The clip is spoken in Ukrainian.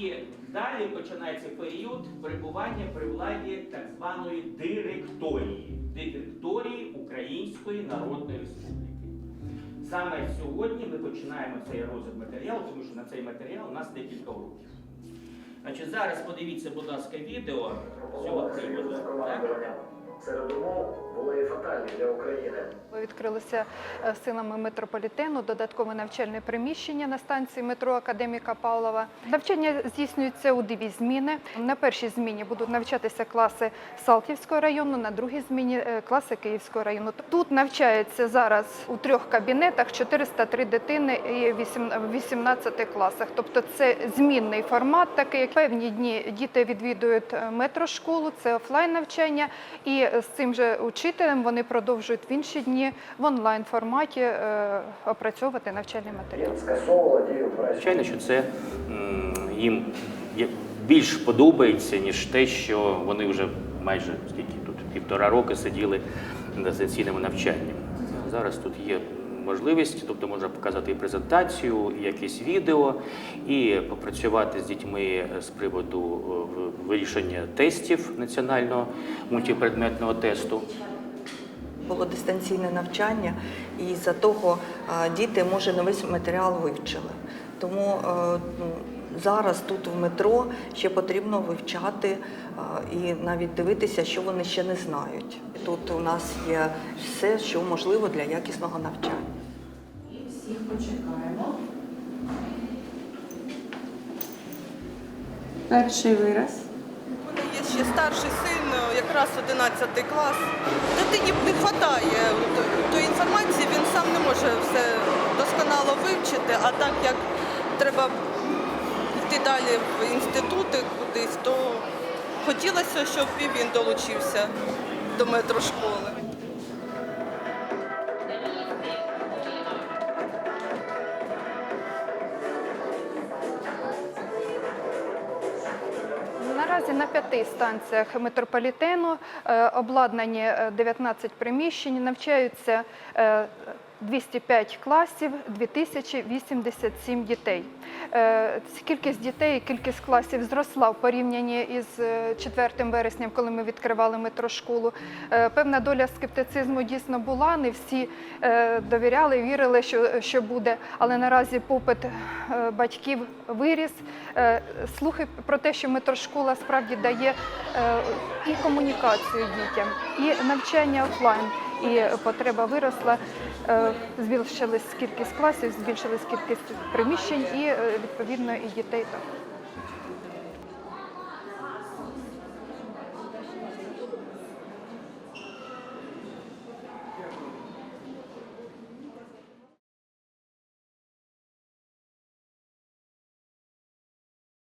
І далі починається період перебування при владі так званої директорії, директорії Української Народної Республіки. Саме сьогодні ми починаємо цей розгляд матеріалу, тому що на цей матеріал у нас декілька уроків. Значить, зараз подивіться, будь ласка, відео з цього приводу. Серед умов були і фатальні для України. Відкрилося е, силами метрополітену додаткове навчальне приміщення на станції метро Академіка Павлова. Навчання здійснюється у дві зміни. На першій зміні будуть навчатися класи Салтівського району, на другій зміні е, класи Київського району. Тут навчається зараз у трьох кабінетах 403 дитини і вісім- в 18 класах. Тобто це змінний формат, такий як певні дні діти відвідують е, метрошколу, це офлайн навчання, і з цим же учителем вони продовжують в інші дні в онлайн форматі е, опрацьовувати навчальний матеріал. Звичайно, що це їм більш подобається, ніж те, що вони вже майже скільки тут півтора роки сиділи на дистанційному навчанні. Зараз тут є можливість, тобто можна показати і презентацію, і якесь відео, і попрацювати з дітьми з приводу е, вирішення тестів національного мультипредметного тесту. Було дистанційне навчання, і за того діти, може, не весь матеріал вивчили. Тому е, ну, зараз тут в метро ще потрібно вивчати і навіть дивитися, що вони ще не знають. Тут у нас є все, що можливо для якісного навчання. Всіх почекаємо. Перший вираз. У мене є ще старший син, якраз 11 клас. Дитині не вистачає тої інформації, він сам не може все досконало вивчити, а так як треба йти далі в інститути кудись, то хотілося, щоб і він долучився до метрошколи. Наразі на п'яти станціях метрополітену е, обладнані е, 19 приміщень, навчаються е, 205 класів, 2087 дітей. Е, Кількість дітей, кількість класів зросла в порівнянні із е, 4 вересням, коли ми відкривали метрошколу. Е, Певна доля скептицизму дійсно була. Не всі е, довіряли, вірили, що, що буде. Але наразі попит е, батьків виріс. Е, Слухи про те, що метрошкола справді дає е, і комунікацію дітям, і навчання офлайн. І потреба виросла, е, збільшилась кількість класів, збільшилась кількість приміщень і е, відповідно і дітей.